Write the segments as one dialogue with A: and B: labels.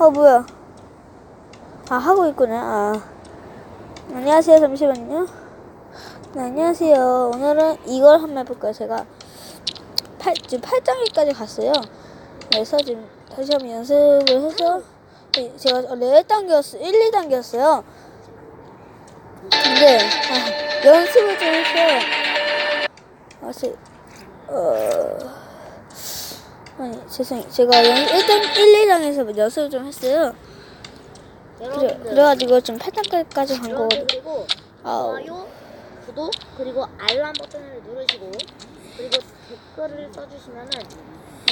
A: 어 뭐야? 아 하고 있구나. 아. 안녕하세요. 잠시만요. 네, 안녕하세요. 오늘은 이걸 한번 해볼까요? 제가 8, 지금 8단계까지 갔어요. 그래서 지금 다시 한번 연습을 해서 네, 제가 원래 1단계였어, 1, 2단계였어요. 근데 아, 연습을 좀 했어요. 사실 어 아니 죄송해요. 제가 연, 1단 1, 2단에서 연습을 좀 했어요. 그래, 그래가지고 지금 8단계까지 간 거거든요.
B: 그리고
A: 아우.
B: 구독 그리고 알람 버튼을 누르시고 그리고 댓글을 써주시면은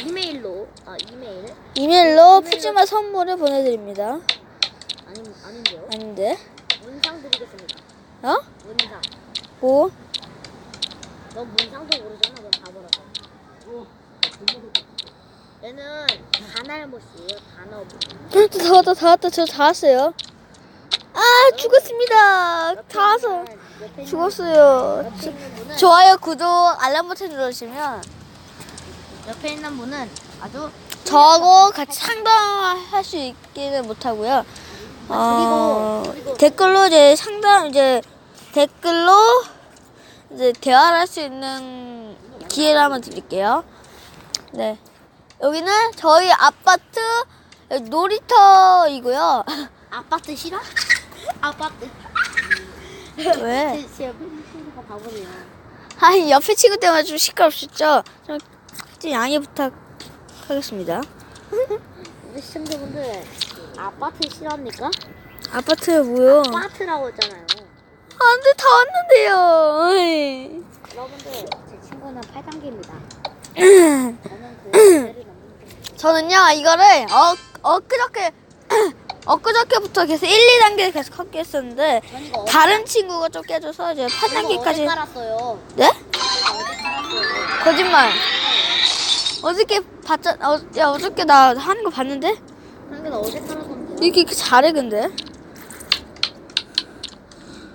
B: 이메일로 아 이메일
A: 이메일로 푸짐한 선물을 보내드립니다.
B: 아니 아닌데요
A: 아닌데?
B: 문상 드리겠습니다.
A: 어?
B: 문상.
A: 뭐?
B: 넌 문상도 모르잖아. 넌 바보라고. 얘는 단알못이에요. 단어못.
A: 다 왔다, 다 왔다. 저 다 왔어요. 아, 죽었습니다. 다 와서 죽었어요.
B: 옆에 있는 분은
A: 좋아요, 구독, 알람 버튼 눌러주시면
B: 옆에 있는 분은 아주
A: 저하고 같이 상담할 수 있기는 못하고요. 어,
B: 그리고- 그리고-
A: 댓글로 이제 상담 이제 댓글로 이제 대화를 할 수 있는 기회를 한번 드릴게요. 네, 여기는 저희 아파트 놀이터이고요.
B: 아파트 싫어? 아파트.
A: 왜?
B: 있는 친구가 바보네요.
A: 아니 옆에 친구 때문에 좀 시끄럽시죠? 좀, 좀 양해 부탁하겠습니다.
B: 우리 시청자분들 아파트 싫어합니까?
A: 아파트에 뭐요?
B: 아파트라고 했잖아요.
A: 안돼 다 왔는데요.
B: 여러분들 제 친구는 8단계입니다. 저는 그
A: 저는요 이거를 어 엊그저께 엊그저께부터 계속 1, 2단계 계속 함께 했었는데
B: 전 이거
A: 다른 친구가 좀 깨줘서 이제
B: 어제
A: 8단계까지
B: 깔았어요.
A: 네?
B: 제가 어제 깔았어요.
A: 거짓말 어저께 봤자 어, 야 어저께 나 하는 거 봤는데
B: 한개 어제 깔았는데.
A: 이렇게, 잘해 근데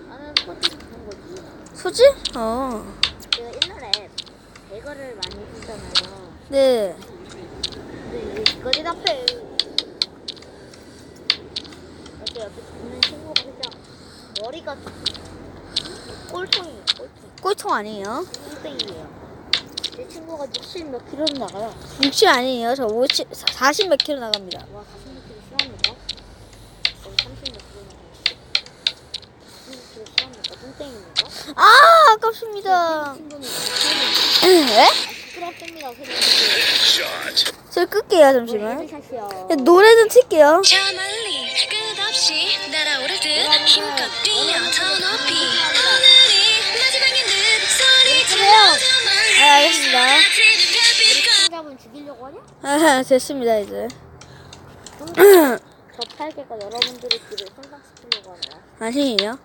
B: 나는 솔직히 그런 거지.
A: 소지? 어
B: 제가 옛날에 배거를 많이 했잖아요.
A: 네.
B: 그거 대답해. 어제 옆에 있는 친구가 진짜 머리가 꼴통이에요. 꼴통.
A: 꼴통 아니에요
B: 꼴등이에요. 제 친구가 60 몇 킬로 나가요.
A: 60 아니에요 저 50, 40 몇 킬로 나갑니다
B: 와, 40 몇 킬로 싫어합니까? 저는 30몇 킬로 나가요. 30 킬로 싫어합니까? 뚱땡입니까?
A: 아 아깝습니다
B: 친구는
A: 왜?
B: 시끄럽습니다.
A: 저 끌게요 잠시만. 야, 노래 좀 틀게요.
C: 저 멀리 끝없이 날아오르듯 힘껏 뛰어 더 높이 오늘이 마지막인 듯 소리쳐요.
A: 네 알겠습니다.
B: 시청자분 죽이려고 하냐?
A: 아 됐습니다 이제.
B: 저 팔개가 여러분들의 길을 손상시키려고 하네요.
A: 아니에요?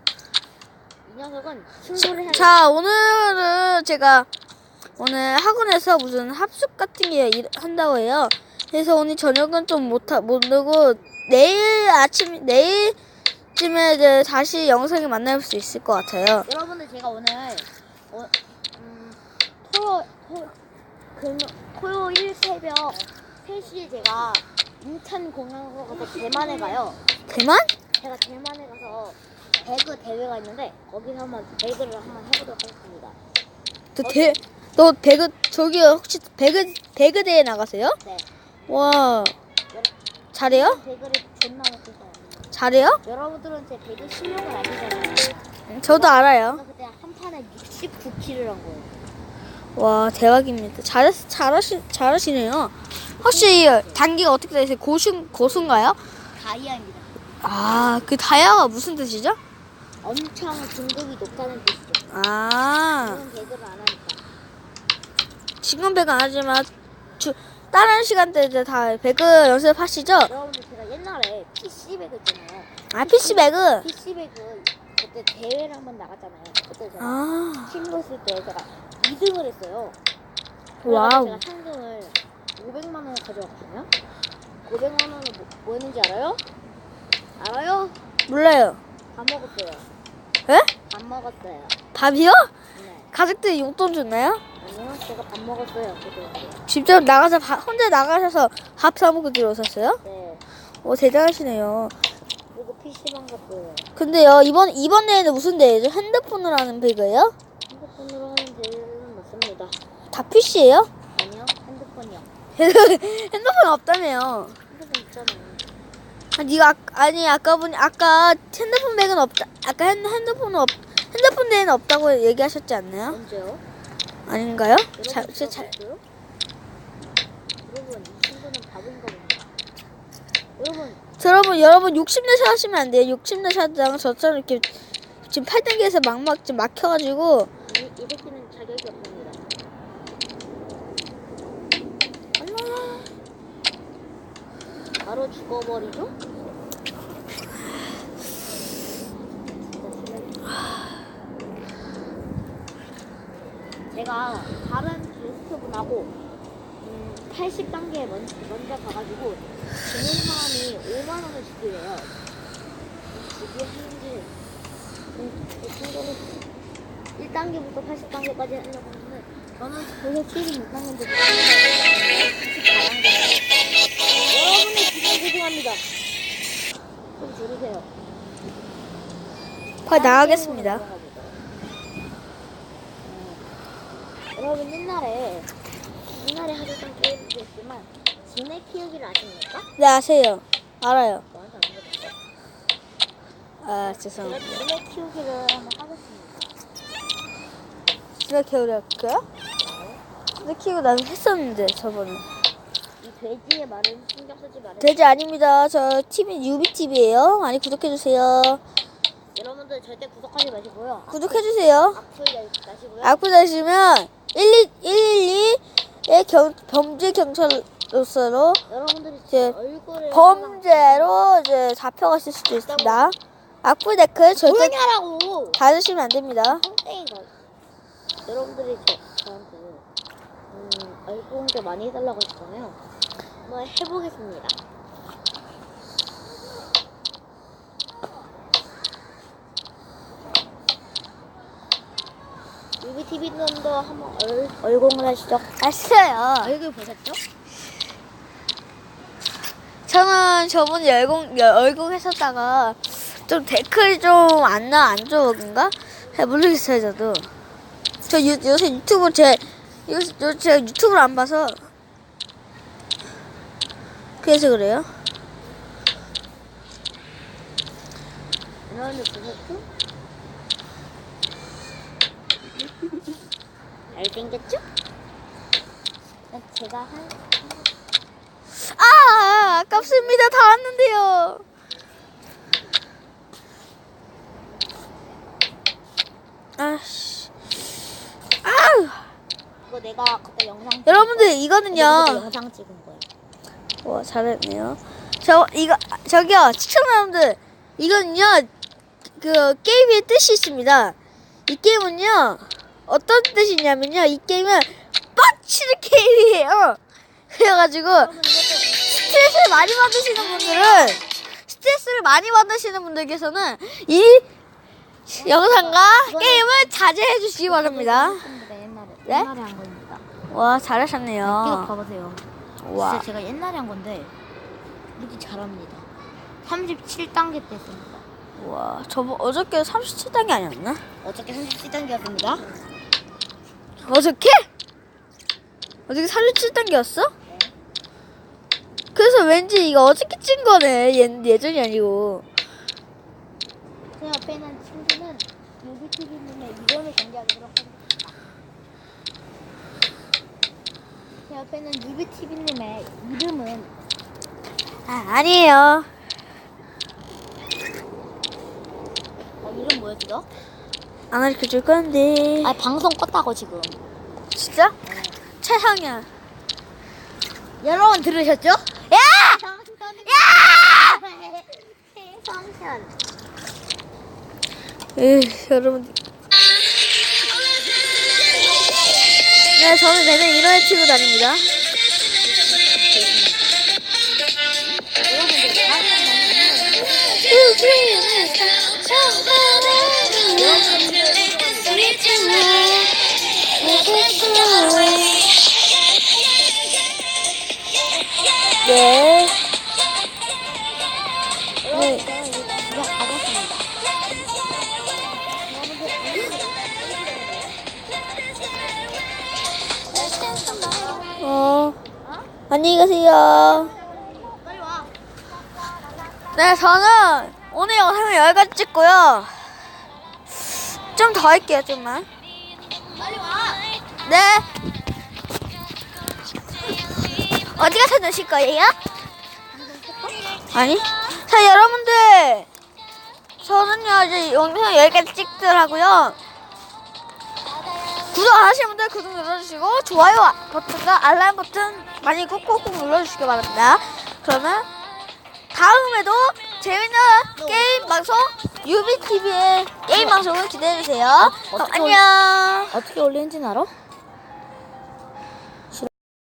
B: 이 녀석은 승부를 해야
A: 자 오늘은 제가 오늘 학원에서 무슨 합숙 같은 게 일- 한다고 해요. 그래서 오늘 저녁은 좀못못 누고 내일 아침 내일쯤에 이제 다시 영상을 만날 수 있을 것 같아요.
B: 여러분들 제가 오늘 어, 음, 토요 토, 금, 토요일 새벽 3시에 제가 인천 공항으로 가서 대만에 가요.
A: 대만?
B: 제가 대만에 가서 배그 대회가 있는데 거기서 한번 배그를 한번 해보도록 하겠습니다.
A: 너대 너 배그 저기 혹시 배그 배그 대회 나가세요?
B: 네.
A: 와 잘해요?
B: 배그를 존나 못해서
A: 잘해요?
B: 여러분들은 제 배그 실력을 아시잖아요.
A: 저도 알아요.
B: 제가 그때 한 판에 69킬을 한 거예요.
A: 와 대박입니다. 잘 잘하시 잘하시네요. 혹시 단계가 어떻게 되세요? 고수 고수인가요?
B: 다이아입니다.
A: 아, 그 다이아가 무슨 뜻이죠?
B: 엄청 등급이 높다는 뜻이죠.
A: 아,
B: 저는 배그를 안 하니까.
A: 지금 배그 안 하지만 주, 다른 시간대 이제 다 배그 연습하시죠?
B: 여러분들 제가 옛날에 PC 배그 있잖아요.
A: 아, PC 배그.
B: PC 배그 그때 대회를 한 번 나갔잖아요. 그때 제가
A: 아,
B: 친구 있을 때 제가 2등을 했어요.
A: 와우.
B: 제가 상금을 500만 원을 가져왔거든요. 500만 원은 뭐, 뭐였는지 알아요? 알아요?
A: 몰라요.
B: 밥 먹었어요.
A: 에?
B: 밥 먹었어요.
A: 밥이요?
B: 네.
A: 가족들이 용돈 줬나요?
B: 아니요, 제가 밥 먹었어요.
A: 직접 나가서 밥- 혼자 나가셔서 밥 사 먹고 들어오셨어요?
B: 네.
A: 오 대단하시네요.
B: 그리고 PC방 갔어요.
A: 근데요 이번 이번 대회는 무슨 대회죠? 핸드폰으로 하는 배그예요?
B: 핸드폰으로 하는 데는 맞습니다.
A: 다 PC예요?
B: 아니요, 핸드폰이요.
A: 핸드폰 없다며요.
B: 핸드폰 있잖아요.
A: 아, 네가 아, 아니 아까 보니 아까 핸드폰 백은 없다. 아까 핸, 핸드폰 없 핸드폰 대회는 없다고 얘기하셨지 않나요?
B: 언제요?
A: 아닌가요?
B: 여러분
A: 자, 자, 자?
B: 여러분 이 친구는 바보인가 봅니다. 여러분
A: 여러분 여러분 60대 샷하시면 안 돼요. 60대 샷당 저처럼 이렇게 지금 8단계에서 막막 지금 막혀가지고
B: 이, 이 새끼는 자격이 없습니다. 바로 죽어버리죠? 제가 다른 게스트분하고 음, 80단계 먼저, 먼저 가가지고 지는 사람이 5만 원을 주기래요. 주기 하는지 음, 이 친구는 1단계부터 80단계까지 하려고 하는데 저는 벌써 76단계인데 94단계 여러분의 기분 소중합니다 좀
A: 줄이세요快나가겠습니다.
B: 어, 여러분 옛날에 옛날에 하셨던 게임도 있지만 진해 키우기를 아십니까?
A: 네 아세요. 알아요. 안아
B: 제가
A: 죄송합니다.
B: 진해 키우기를 한번 하겠습니다
A: 진짜 겨울에 할까요? 근데 키고 나도 했었는데 저번에.
B: 이 돼지의 말은 신경 쓰지 말아요
A: 돼지 아닙니다. 저 TV 유비 TV예요. 많이 구독해 주세요.
B: 여러분들 절대 구독하지 마시고요
A: 구독해 주세요.
B: 악플 나시고요
A: 악플 다시면 121의 경, 범죄 경찰로서로
B: 여러분들이
A: 이제
B: 얼굴을
A: 범죄로 이제 잡혀가실 수도 있습니다. 악플 댓글 절대
B: 조용히 하라고
A: 달으시면 안 됩니다.
B: 똥땡이가 여러분들이 저, 저한테 음, 얼굴 공개 많이 해달라고 했잖아요 한번 해보겠습니다 유비TV님도 한번 얼, 얼공을 하시죠
A: 아시어요.
B: 얼굴 보셨죠?
A: 저는 저번에 열공 열- 얼굴 했었다가 좀 댓글이 좀안나안 좋은가? 잘 모르겠어요 저도. 저 유, 요새 유튜브 제 요, 요 제가 유튜브를 안 봐서 그래서 그래요.
B: 여러분들 보셨죠? 잘생겼죠? 제가 한
A: 아 아깝습니다 다 왔는데요. 아씨. 아
B: 그거 내가 그때 영상 찍은
A: 여러분들. 이거는요.
B: 그때 영상 찍은 거야.
A: 와 잘했네요. 저 이거 저기요 시청자분들 이거는요 그 게임의 뜻이 있습니다. 이 게임은요 어떤 뜻이냐면요 이 게임은 빡치는 게임이에요. 그래가지고
B: 이것도
A: 스트레스를 많이 받으시는 분들은 스트레스를 많이 받으시는 분들께서는 이 영상과 게임을 자제해 주시기 바랍니다.
B: 옛날에
A: 네?
B: 옛날에 한 겁니다.
A: 와
B: 이거
A: 잘하셨네요.
B: 봐보세요.
A: 와
B: 진짜 제가 옛날에 한 건데 이렇게 잘합니다. 37단계 때 했습니다.
A: 와 저번 어저께 37단계 아니었나?
B: 어저께 37단계였습니다.
A: 어저께? 어저께 37단계였어? 그래서 왠지 이거 어저께 찐 거네. 예, 예전이 아니고.
B: 제 앞에 있는 친구는 유비TV님의 이름을 공개하도록 하겠습니다. 제 앞에 있는 유비TV님의 이름은
A: 아, 아니에요.
B: 어, 이름 뭐였죠?
A: 안 가르쳐 줄 건데.
B: 아 방송 껐다고 지금.
A: 진짜? 최상이야.
B: 여러분 들으셨죠?
A: 야!
B: 야! 성현.
A: 에휴, 여러분. 네, 저는 매일 이런 치고 다닙니다.
B: 여러분들
A: 네. 어. 안녕히 가세요. 네, 저는 오늘 영상을 여기까지 찍고요. 좀 더 할게요, 좀만.
B: 빨리 와.
A: 네. 어디 가서 노실 거예요? 아니. 자, 여러분들. 저는요, 이제 영상 여기까지 찍더라고요. 구독 안 하신 분들 구독 눌러주시고, 좋아요 버튼과 알람 버튼 많이 꾹꾹꾹 눌러주시기 바랍니다. 그러면 다음에도 재밌는 게임 방송, 유비TV의 게임 방송을 기대해주세요. 그럼
B: 어떻게
A: 안녕.
B: 어떻게 올리는지는 알아?